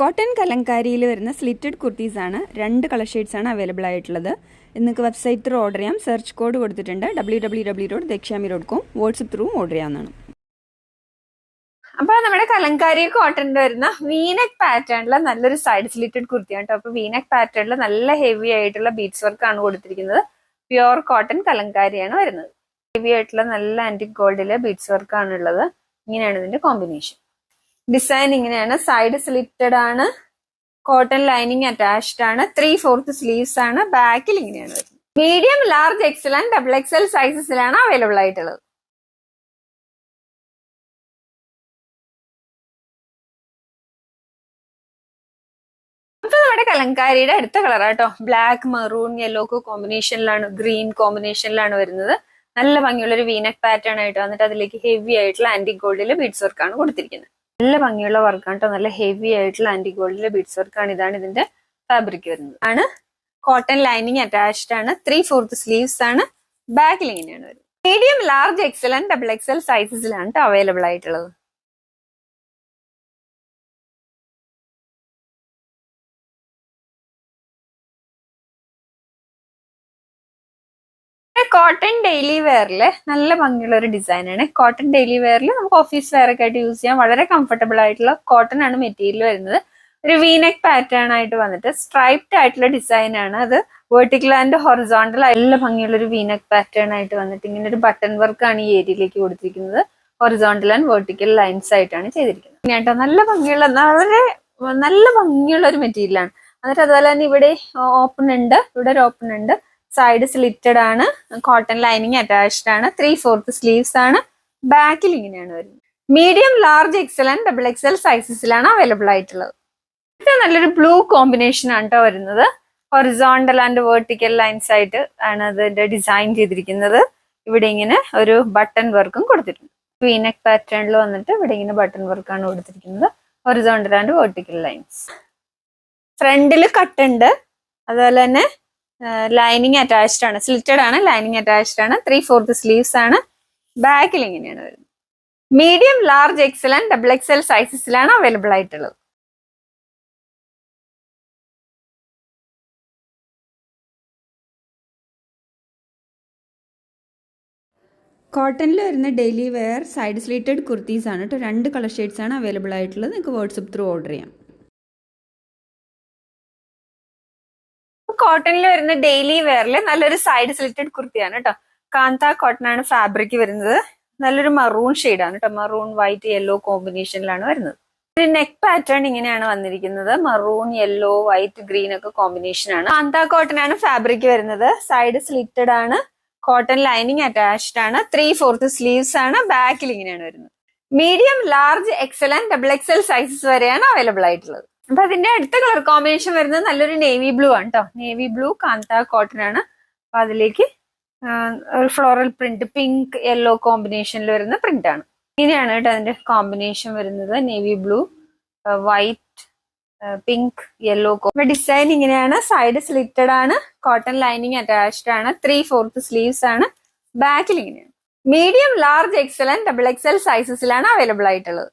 Cotton കലങ്കാരിയിൽ വരുന്ന slitted kurtis ആണ് രണ്ട് കളർ ഷെയ്ഡ്സ് ആണ് അവൈലബിൾ ആയിട്ടുള്ളത്. നിങ്ങൾക്ക് വെബ്സൈറ്റ് ത്രൂ ഓർഡർ ചെയ്യാം. സെർച്ച് കോഡ് കൊടുത്തിട്ടുണ്ട് W W W dot Dakshyami dot com WhatsApp through order ചെയ്യാവുന്നതാണ്. അപ്പൊ നമ്മുടെ കലങ്കാരി കോട്ടണിൽ വരുന്ന വീനക് പാറ്റേണിൽ നല്ലൊരു സൈഡ് സ്ലിറ്റഡ് കുർത്തിയാണ് കേട്ടോ. അപ്പൊ വീനക് പാറ്റേണിൽ നല്ല ഹെവി ആയിട്ടുള്ള ബീഡ്സ് വർക്ക് ആണ് കൊടുത്തിരിക്കുന്നത്. പ്യുവർ കോട്ടൺ കലങ്കാരിയാണ് വരുന്നത്. ഹെവി ആയിട്ടുള്ള നല്ല ആന്റിക് ഗോൾഡിലെ ബീഡ്സ് വർക്ക് ഉള്ളത് ഇങ്ങനെയാണ് ഇതിന്റെ കോമ്പിനേഷൻ ഡിസൈൻ ഇങ്ങനെയാണ്. സൈഡ് സ്ലിറ്റഡ് ആണ്. കോട്ടൺ ലൈനിങ് അറ്റാച്ച്ഡ് ആണ്. ത്രീ ഫോർത്ത് സ്ലീവ്സ് ആണ്. ബാക്കിൽ ഇങ്ങനെയാണ് വരുന്നത്. Medium large XL and double XL സൈസസിലാണ് available ആയിട്ടുള്ളത്. നമ്മുടെ കലങ്കാരിയുടെ അടുത്ത കളർ കേട്ടോ. ബ്ലാക്ക് മെറൂൺ യെല്ലോ കോമ്പിനേഷനിലാണ് ഗ്രീൻ കോമ്പിനേഷനിലാണ് വരുന്നത്. നല്ല ഭംഗിയുള്ള ഒരു വീനക് പാറ്റേൺ ആയിട്ട് വന്നിട്ട് അതിലേക്ക് ഹെവി ആയിട്ടുള്ള ആന്റി ഗോൾഡിൽ ബീഡ്സ് വർക്കാണ് കൊടുത്തിരിക്കുന്നത്. നല്ല ഭംഗിയുള്ള വർക്കാണ് കേട്ടോ നല്ല ഹെവി ആയിട്ടുള്ള ആന്റി ഗോൾഡിലെ ബീഡ്സ് വർക്കാണ് ഇതാണ് ഇതിന്റെ ഫാബ്രിക് വരുന്നത്. ആണ് കോട്ടൺ ലൈനിങ് അറ്റാച്ച്ഡ് ആണ്. ത്രീ ഫോർത്ത് സ്ലീവ്സ് ആണ്. ബാക്കിൽ ഇങ്ങനെയാണ് വരുന്നത്. Medium large XL and double XL സൈസസിലാണ് available ആയിട്ടുള്ളത്. കോട്ടൺ ഡെയിലി വെയറിൽ നല്ല ഭംഗിയുള്ള ഒരു ഡിസൈൻ ആണ് കോട്ടൺ ഡെയിലി വെയറിൽ നമുക്ക് ഓഫീസ് വെയർ ഒക്കെ ആയിട്ട് യൂസ് ചെയ്യാം. വളരെ കംഫർട്ടബിൾ ആയിട്ടുള്ള കോട്ടൺ ആണ് മെറ്റീരിയൽ വരുന്നത്. ഒരു വീനെക് പാറ്റേൺ ആയിട്ട് വന്നിട്ട് സ്ട്രൈപ്ഡ് ആയിട്ടുള്ള ഡിസൈൻ ആണ്. അത് വെർട്ടിക്കൽ ആൻഡ് ഹൊറിസോണ്ടൽ നല്ല ഭംഗിയുള്ള ഒരു വീനെക് പാറ്റേൺ ആയിട്ട് വന്നിട്ട് ഇങ്ങനെ ഒരു ബട്ടൺ വർക്ക് ആണ് ഈ ഏരിയയിലേക്ക് കൊടുത്തിരിക്കുന്നത്. ഹൊറിസോണ്ടൽ ആൻഡ് വെർട്ടിക്കൽ ലൈൻസ് ആയിട്ടാണ് ചെയ്തിരിക്കുന്നത്. കേട്ടോ നല്ല ഭംഗിയുള്ള വളരെ നല്ല ഭംഗിയുള്ള ഒരു മെറ്റീരിയൽ ആണ്. എന്നിട്ട് അതുപോലെ തന്നെ ഇവിടെ ഓപ്പൺ ഉണ്ട്. ഇവിടെ ഒരു ഓപ്പൺ ഉണ്ട്. സൈഡ് സ്ലിറ്റഡ് ആണ് കോട്ടൺ ലൈനിങ് അറ്റാച്ച്ഡ് ആണ് ത്രീ ഫോർത്ത് സ്ലീവ്സ് ആണ് ബാക്കിൽ ഇങ്ങനെയാണ് വരുന്നത്. Medium large XL and double XL സൈസസിലാണ് available ആയിട്ടുള്ളത്. ഇത് നല്ലൊരു ബ്ലൂ കോമ്പിനേഷൻ ആണ് കേട്ടോ വരുന്നത്. ഹൊറിസോണ്ടൽ ആൻഡ് വേർട്ടിക്കൽ ലൈൻസ് ആയിട്ട് ആണ് അതിന്റെ ഡിസൈൻ ചെയ്തിരിക്കുന്നത്. ഇവിടെ ഇങ്ങനെ ഒരു ബട്ടൺ വർക്കും കൊടുത്തിട്ടുണ്ട്. വീനെക് പാറ്റേണിൽ വന്നിട്ട് ഇവിടെ ഇങ്ങനെ ബട്ടൺ വർക്കാണ് കൊടുത്തിരിക്കുന്നത്. ഹൊറിസോണ്ടൽ ആൻഡ് വേർട്ടിക്കൽ ലൈൻസ് ഫ്രണ്ടിൽ കട്ടുണ്ട് അതുപോലെ തന്നെ ലൈനിങ് അറ്റാച്ച്ഡ് ആണ്. സ്ലിറ്റഡ് ആണ് ലൈനിങ് അറ്റാച്ച്ഡ് ആണ്. ത്രീ ഫോർത്ത് സ്ലീവ്സ് ആണ്. ബാക്കിൽ ഇങ്ങനെയാണ് വരുന്നത്. Medium large XL and double XL സൈസസിലാണ് available ആയിട്ടുള്ളത്. കോട്ടണിൽ വരുന്ന daily wear side slitted kurtis ആണ്. കേട്ടോ രണ്ട് കളർ ഷെയ്ഡ്സ് ആണ് അവൈലബിൾ ആയിട്ടുള്ളത്. നിങ്ങൾക്ക് വാട്സപ്പ് ത്രൂ ഓർഡർ ചെയ്യാം. കോട്ടണിൽ വരുന്ന ഡെയിലി വെയറിൽ നല്ലൊരു സൈഡ് സ്ലിറ്റഡ് കുർത്തിയാണ് കേട്ടോ കാന്ത കോട്ടൺ ആണ് ഫാബ്രിക് വരുന്നത്. നല്ലൊരു മറൂൺ ആണ് കേട്ടോ മറൂൺ വൈറ്റ് യെല്ലോ കോമ്പിനേഷനിലാണ് വരുന്നത്. ഒരു നെക്ക് പാറ്റേൺ ഇങ്ങനെയാണ് വന്നിരിക്കുന്നത്. മറൂൺ യെല്ലോ വൈറ്റ് ഗ്രീൻ ഒക്കെ കോമ്പിനേഷൻ ആണ്. കാന്ത കോട്ടൺ ആണ് ഫാബ്രിക് വരുന്നത്. സൈഡ് സ്ലിറ്റഡ് ആണ്. കോട്ടൺ ലൈനിങ് അറ്റാച്ച്ഡ് ആണ്. ത്രീ ഫോർത്ത് സ്ലീവ്സ് ആണ് ബാക്കിൽ ഇങ്ങനെയാണ് വരുന്നത്. Medium large XL and double XL sizes വരെയാണ് അവൈലബിൾ ആയിട്ടുള്ളത്. അപ്പൊ അതിന്റെ അടുത്ത കളർ കോമ്പിനേഷൻ വരുന്നത് നല്ലൊരു നേവി ബ്ലൂ ആണ് കേട്ടോ നേവി ബ്ലൂ കാന്ത കോട്ടൺ ആണ്. അപ്പൊ അതിലേക്ക് ഒരു ഫ്ലോറൽ പ്രിന്റ് പിങ്ക് യെല്ലോ കോമ്പിനേഷനിൽ വരുന്ന പ്രിന്റ് ആണ്. ഇങ്ങനെയാണ് കേട്ടോ അതിന്റെ കോമ്പിനേഷൻ വരുന്നത്. Navy blue white pink yellow design ഇങ്ങനെയാണ്. സൈഡ് സ്ലിറ്റഡ് ആണ്. കോട്ടൺ ലൈനിങ് അറ്റാച്ച്ഡ് ആണ്. ത്രീ ഫോർത്ത് സ്ലീവ്സ് ആണ് ബാക്കിൽ ഇങ്ങനെയാണ്. Medium large XL and double XL സൈസസിലാണ് available ആയിട്ടുള്ളത്.